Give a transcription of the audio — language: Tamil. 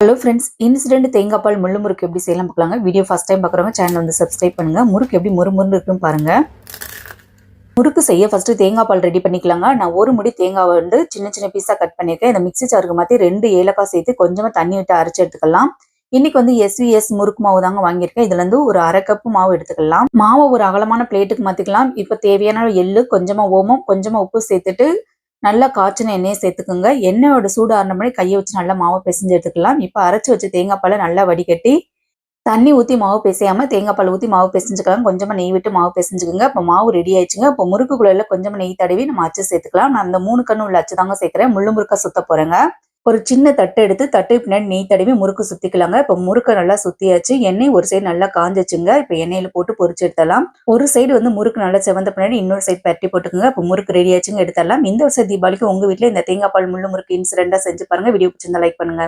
ஹலோ ஃப்ரெண்ட்ஸ் இன்சிடென்ட் தேங்காய் பால் முள்ளு முறுக்கு எப்படி செய்யலாம் பார்க்கலாங்க. வீடியோ ஃபஸ்ட் டைம் பார்க்குறவங்க சேனல் வந்து சப்ஸ்கிரைப் பண்ணுங்கள் முறுக்கு எப்படி முறுமுறுன்னு இருக்குன்னு பாருங்கள் முறுக்கு செய்ய ஃபஸ்ட்டு தேங்காய் பால் ரெடி பண்ணிக்கலாங்க. நான் ஒரு முடி தேங்காய் வந்து சின்ன சின்ன பீஸாக கட் பண்ணியிருக்கேன். இந்த மிக்ஸி சாருக்கு மாற்றி ரெண்டு ஏலக்காய் சேர்த்து கொஞ்சமாக தண்ணி விட்டு அரைச்சி எடுத்துக்கலாம். இன்னைக்கு வந்து எஸ்விஎஸ் முறுக்கு மாவு தாங்க வாங்கியிருக்கேன். இதுல இருந்து ஒரு அரை கப்பு மாவு எடுத்துக்கலாம். மாவை ஒரு அகலமான பிளேட்டுக்கு மாத்திக்கலாம். இப்போ தேவையான எள்ளு கொஞ்சமா ஓமம் கொஞ்சமா உப்பு சேர்த்துட்டு நல்லா காய்ச்சின எண்ணெயை சேர்த்துக்குங்க. எண்ணெயோட சூடு ஆறின கையை வச்சு நல்லா மாவை பிசைஞ்சு எடுத்துக்கலாம். இப்போ அரைச்சி வச்ச தேங்காய் பாலை நல்லா வடிகட்டி தண்ணி ஊற்றி மாவு பிசையாமல் தேங்காய் பால் ஊற்றி மாவு பிசைஞ்சுக்கலாம். கொஞ்சமாக நெய் விட்டு மாவு பிசைஞ்சுக்கோங்க. இப்போ மாவு ரெடி ஆயிடுச்சுங்க. இப்போ முறுக்கு முறுக்குக்குள்ள கொஞ்சமாக நெய் தடவி நம்ம அச்சு சேர்த்துக்கலாம். நான் அந்த மூணு கண்ணு உள்ள அச்சு தாங்க சேர்க்குறேன். முள்ளு முறுக்கா சுத்த போறேங்க. ஒரு சின்ன தட்டை எடுத்து தட்டு பின்னாடி நெய் தடவி முறுக்கு சுத்திக்கலாங்க. இப்போ முறுக்கை நல்லா சுத்தியாச்சு. எண்ணெய் ஒரு சைடு நல்லா காஞ்சிச்சுங்க. இப்போ எண்ணெயில போட்டு பொறிச்சு எடுத்தலாம். ஒரு சைடு வந்து முறுக்கு நல்லா செவந்த பின்னாடி இன்னொரு சைடு பரட்டி போட்டுக்கோங்க. இப்போ முறுக்கு ரெடி ஆச்சுங்க எடுத்துடலாம் இந்த வருஷம் தீபாவளிக்கு உங்க வீட்டில் இந்த தேங்காய் பால் முள்ளு முறுக்கு இன்சிடென்டா செஞ்சு பாருங்க. வீடியோ பிடிச்சிருந்தா லைக் பண்ணுங்க.